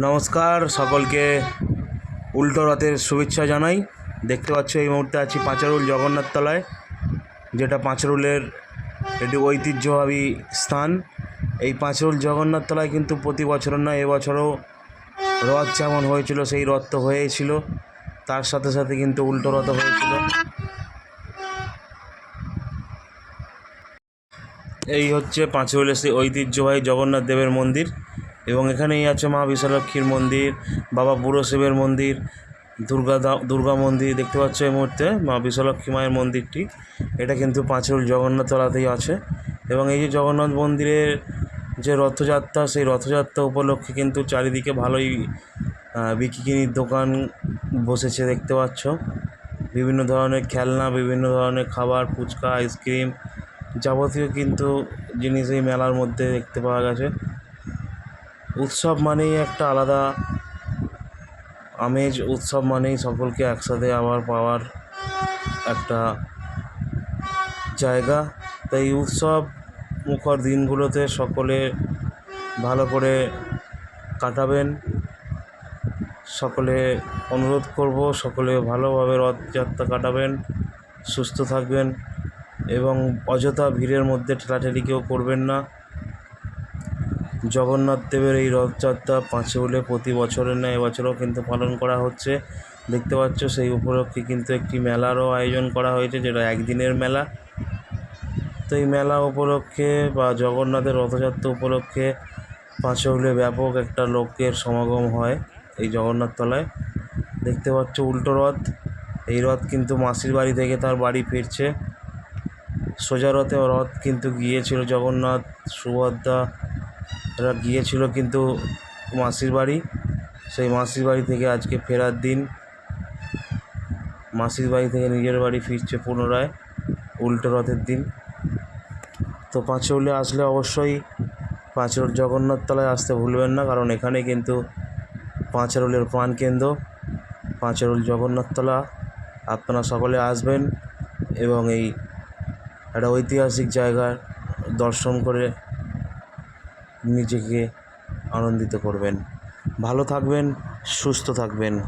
নমস্কার সকলকে। উল্টো রথের শুভেচ্ছা জানাই। দেখতে পাচ্ছ এই মুহূর্তে আছি পাঁচারুল জগন্নাথ তলায় যেটা পাঁচারুলের একটি ঐতিহ্যবাহী স্থান। এই পাঁচারুল জগন্নাথ তলায় কিন্তু প্রতি বছর না এবছরও রথ যেমন হয়েছিল, সেই রথ তো হয়েছিল। তার সাথে সাথে কিন্তু উল্টো রথ হয়েছিল। এই হচ্ছে পাঁচরুলের সেই ঐতিহ্যবাহী জগন্নাথ দেবের মন্দির। এবং এখানেই আছে মা বিশালক্ষীর মন্দির, বাবা বুড়ো শিবের মন্দির, দুর্গা দুর্গা মন্দির, দেখতে পাচ্ছ এই মুহূর্তে মা বিশালক্ষী মায়ের মন্দিরটি। এটা কিন্তু পাঁচরুল জগন্নাথ তলাতেই আছে এবং এই যে জগন্নাথ মন্দিরের যে রথযাত্রা, সেই রথযাত্রা উপলক্ষে কিন্তু চারিদিকে ভালোই বিকিকিনির দোকান বসেছে দেখতে পাচ্ছ। বিভিন্ন ধরনের খেলনা, বিভিন্ন ধরনের খাবার, ফুচকা, আইসক্রিম যাবতীয় কিন্তু জিনিস এই মেলার মধ্যে দেখতে পাওয়া গেছে। উৎসব মানেই একটা আলাদা আমেজ, উৎসব মানেই সকলকে একসাথে আবার পাওয়ার একটা জায়গা। তাই উৎসব মুখর দিনগুলোতে সকলে ভালো করে কাটাবেন। সকলে অনুরোধ করব, সকলে ভালোভাবে রথযাত্রা কাটাবেন, সুস্থ থাকবেন এবং অযথা ভিড়ের মধ্যে ঠেলাঠেলি কেউ করবেন না। জগন্নাথ দেবের এই রথযাত্রা পাঁচে প্রতি বছরের ন্যায় এবছরও কিন্তু পালন করা হচ্ছে। দেখতে পাচ্ছ, সেই উপলক্ষে কিন্তু একটি মেলারও আয়োজন করা হয়েছে, যেটা একদিনের মেলা। তো এই মেলা উপলক্ষে বা জগন্নাথের রথযাত্রা উপলক্ষে পাঁচৌলে ব্যাপক একটা লোকের সমাগম হয় এই জগন্নাথ তলায়। দেখতে পাচ্ছ, উল্টো রথ। এই রথ কিন্তু মাসির বাড়ি থেকে তার বাড়ি ফিরছে। সোজা রথে রথ কিন্তু গিয়েছিল জগন্নাথ, সুভদ্রা এরা গিয়েছিল কিন্তু মাসির বাড়ি। সেই মাসির বাড়ি থেকে আজকে ফেরার দিন। মাসির বাড়ি থেকে নিজের বাড়ি ফিরছে পুনরায়, উল্টো রথের দিন। তো পাঁচৌলে আসলে অবশ্যই পাঁচরোল জগন্নাথ তলায় আসতে ভুলবেন না, কারণ এখানে কিন্তু পাঁচারোলের প্রাণকেন্দ্র পাঁচারোল জগন্নাথতলা আপনারা সকলে আসবেন এবং এই একটা ঐতিহাসিক জায়গার দর্শন করে নিজেকে আনন্দিত করবেন। ভালো থাকবেন সুস্থ থাকবেন।